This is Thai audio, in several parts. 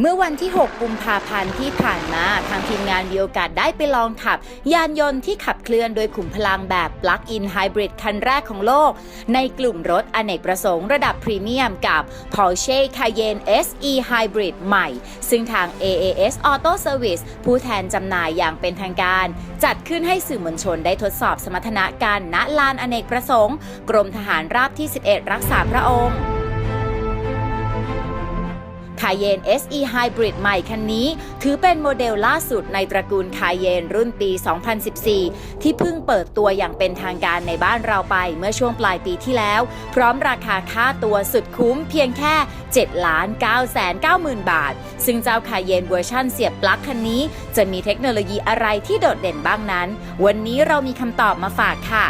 เมื่อวันที่ 6 กุมภาพันธ์ที่ผ่านมา ทางทีมงานมีโอกาสได้ไปลองขับ ยานยนต์ที่ขับเคลื่อนโดยขุมพลังแบบ Plug-in Hybrid คันแรกของโลก ในกลุ่มรถอเนกประสงค์ระดับพรีเมียมกับ Porsche Cayenne SE Hybrid ใหม่ ซึ่งทาง AAS Auto Service ผู้แทนจำหน่ายอย่างเป็นทางการ จัดขึ้นให้สื่อมวลชนได้ทดสอบสมรรถนะการณลานอเนกประสงค์ กรมทหารราบที่ 11 รักษาพระองค์ คาเยน SE Hybrid ใหม่คันนี้ ถือเป็นโมเดลล่าสุดในตระกูลคาเยนรุ่นปี 2014 ที่เพิ่งเปิดตัวอย่างเป็นทางการในบ้านเราไปเมื่อช่วงปลายปีที่แล้ว พร้อมราคาค่าตัวสุดคุ้มเพียงแค่7ล้าน9แสน9หมื่นบาท ซึ่งเจ้าคาเยนเวอร์ชั่นเสียบปลั๊กคันนี้ จะมีเทคโนโลยีอะไรที่โดดเด่นบ้างนั้น วันนี้เรามีคำตอบมาฝากค่ะ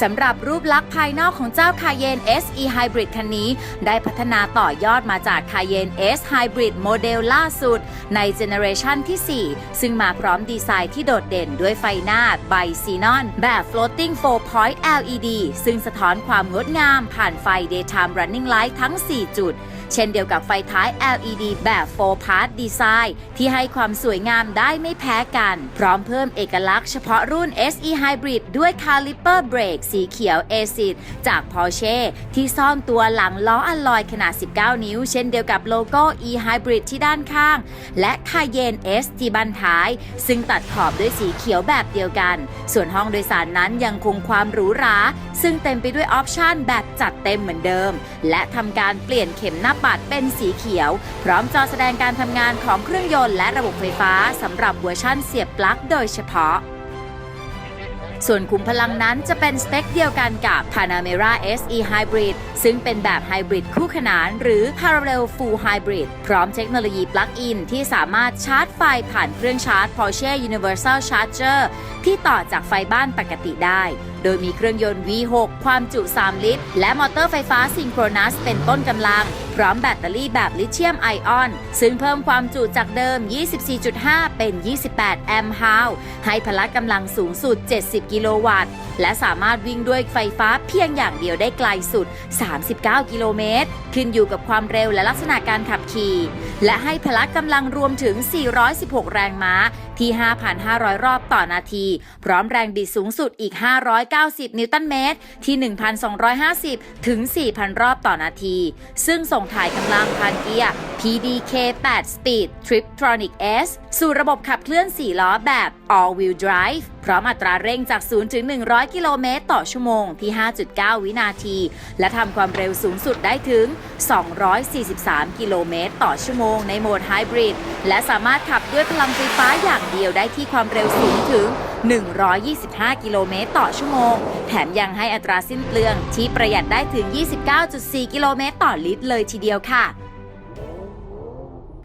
สำหรับรูปลักษณ์ภายนอกของเจ้า Cayenne SE Hybrid คันนี้ ได้พัฒนาต่อยอดมาจากคาเยน S Hybrid โมเดลล่าสุด ในเจเนอเรชันที่ 4 ซึ่งมาพร้อมดีไซน์ที่โดดเด่นด้วยไฟหน้าไบซีนอน แบบ floating 4 point LED ซึ่งสะท้อนความงดงามผ่านไฟ daytime running light ทั้ง 4 จุด เช่นเดียวกับไฟท้าย LED แบบ 4 part design ที่ให้ความสวยงามได้ไม่แพ้กัน พร้อมเพิ่มเอกลักษณ์เฉพาะรุ่น SE Hybrid ด้วย Caliper Brake สีเขียว Acid จาก Porsche ที่ซ่อนตัวหลังล้ออัลลอยขนาด 19 นิ้ว เช่นเดียวกับโลโก้ E Hybrid ที่ด้านข้าง และ Cayenne S ที่บันท้าย ซึ่งตัดขอบด้วยสีเขียวแบบเดียวกัน ส่วนห้องโดยสารนั้นยังคงความหรูหรา ซึ่งเต็มไปด้วยออปชันแบบจัดเต็มเหมือนเดิม และทำการเปลี่ยนเข็มน้าปัดเป็นสีเขียว พร้อมจอแสดงการทำงานของเครื่องยนต์และระบบไฟฟ้าสำหรับเวอร์ชั่นเสียบปลั๊กโดยเฉพาะส่วนขุมพลังนั้นจะเป็นสเปคเดียวกันกับ Panamera SE Hybrid ซึ่งเป็นแบบไฮบริดคู่ขนานหรือ Parallel Full Hybrid พร้อมเทคโนโลยีปลั๊กอินที่สามารถชาร์จไฟผ่านเครื่องชาร์จ Porsche Universal Charger ที่ต่อจากไฟบ้านปกติได้ โดยมีเครื่องยนต์ V6 ความจุ 3 ลิตร และมอเตอร์ไฟฟ้าซิงโครนัสเป็นต้นกำลัง พร้อมแบตเตอรี่แบบลิเธียมไอออน ซึ่งเพิ่มความจุจากเดิม 24.5 เป็น 28 แอมป์ฮาวให้พละกำลังสูงสุด 70 กิโลวัตต์ และสามารถวิ่งด้วยไฟฟ้าเพียงอย่างเดียวได้ไกลสุด 39 กิโลเมตร ขึ้นอยู่กับความเร็วและลักษณะการขับขี่ และให้พละกำลังรวมถึง 416 แรงม้าที่ 5,500 รอบต่อนาที พร้อมแรงบิดสูงสุดอีก 500 590 นิวตันเมตร ที่ 1,250 ถึง 4,000 รอบต่อนาที ซึ่งส่งถ่ายกำลังพันเกียร์ PDK 8 Speed Triptronic S สู่ระบบขับเคลื่อน 4 ล้อแบบ All Wheel Drive พร้อมอัตราเร่งจาก 0 ถึง 100 กิโลเมตร ต่อชั่วโมงที่ 5.9 วินาที และทำความเร็วสูงสุดได้ถึง 243 กิโลเมตร ต่อชั่วโมงในโหมดไฮบริด และสามารถขับด้วยพลังไฟฟ้าอย่างเดียวได้ที่ความเร็วสูงถึง 125 กิโลเมตรต่อชั่วโมง แถมยังให้อัตราสิ้นเปลือง ที่ประหยัดได้ถึง 29.4 กิโลเมตรต่อลิตรเลยทีเดียวค่ะ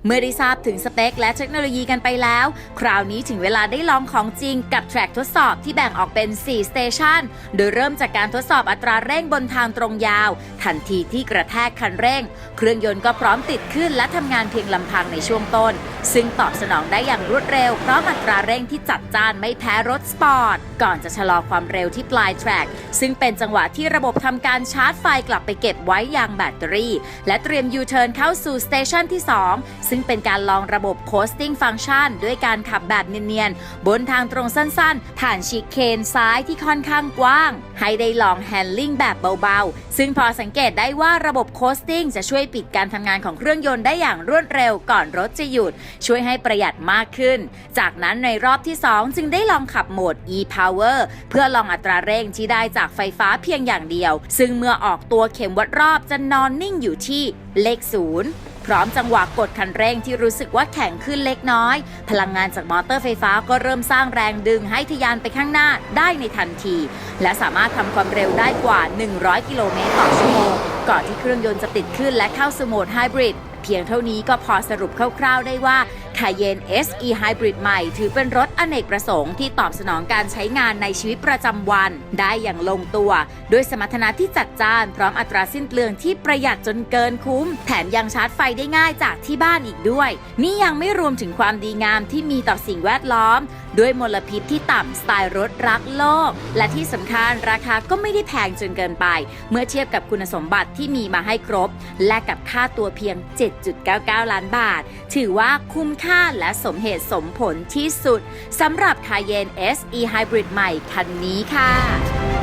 เมื่อได้ทราบถึงสเปคและเทคโนโลยีกันไปแล้ว คราวนี้ถึงเวลาได้ลองของจริงกับแทร็กทดสอบที่แบ่งออกเป็น 4 สเตชันโดยเริ่มจากการทดสอบอัตราเร่งบนทางตรงยาว ทันทีที่กระแทกคันเร่ง เครื่องยนต์ก็พร้อมติดขึ้นและทำงานเพียงลำพังในช่วงต้น ซึ่งตอบสนองได้อย่างรวดเร็ว เพราะอัตราเร่งที่จัดจ้านไม่แพ้รถสปอร์ต ก่อนจะชะลอความเร็วที่ปลายแทร็กซึ่งเป็นจังหวะที่ระบบทำการชาร์จไฟกลับไปเก็บไว้ยางแบตเตอรี่ และเตรียมยูเทิร์นเข้าสู่สเตชันที่ 2 ซึ่งเป็นการลองระบบโคสติ้งฟัง c t ชันด้วยการขับแบบเนียนๆ บนทางตรงสั้นๆ ผ่านชิเคนซ้ายที่ค่อนข้างกว้าง ให้ได้ลองแฮนลิ่งแบบเบาๆ ซึ่งพอสังเกตได้ว่าระบบโคสติ้งจะช่วยปิดการทำงานของเครื่องยนต์ได้อย่างรวดเร็วก่อนรถจะหยุดช่วยให้ประหยัดมากขึ้น จากนั้นในรอบที่ 2 จึงได้ลองขับโหมด e-power เพื่อลองอัตราเร่งที่ได้จากไฟฟ้าเพียงอย่างเดียว ซึ่งเมื่อออกตัวเข็มวัดรอบจะนอนนิ่งอยู่ที่เลขศูนย์พร้อมจังหวะกดคันเร่งที่รู้สึกว่าแข็งขึ้นเล็กน้อย พลังงานจากมอเตอร์ไฟฟ้าก็เริ่มสร้างแรงดึงให้ทะยานไปข้างหน้าได้ในทันที และสามารถทำความเร็วได้กว่า 100 กิโลเมตรต่อชั่วโมงก่อนที่เครื่องยนต์จะติดขึ้นและเข้าสโหมดไฮบริด พียงเท่านี้ก็พอสรุปคร่าวๆได้ว่า c a y e n n SE Hybrid ใหม่ ถือเป็นรถอเนกประสงค์ที่ตอบสนองการใช้งานในชีวิตประจำวัน ได้อย่างลงตัว ด้วยสมรรถนะที่จัดจ้าน พร้อมอัตราสิ้นเปลืองที่ประหยัดจนเกินคุ้ม แถมยังชาร์จไฟได้ง่ายจากที่บ้านอีกด้วย นี่ยังไม่รวมถึงความดีงามที่มีต่อสิ่งแวดล้อม ด้วยมลพิษที่ต่ำสไตล์รถรักโลก และที่สำคัญราคาก็ไม่ได้แพงจนเกินไป เมื่อเทียบกับคุณสมบัติที่มีมาให้ครบ และกับค่าตัวเพียง 7.99 ล้านบาท ถือว่าคุ้มค่าและสมเหตุสมผลที่สุดสำหรับ Cayenne SE Hybrid ใหม่คันนี้ค่ะ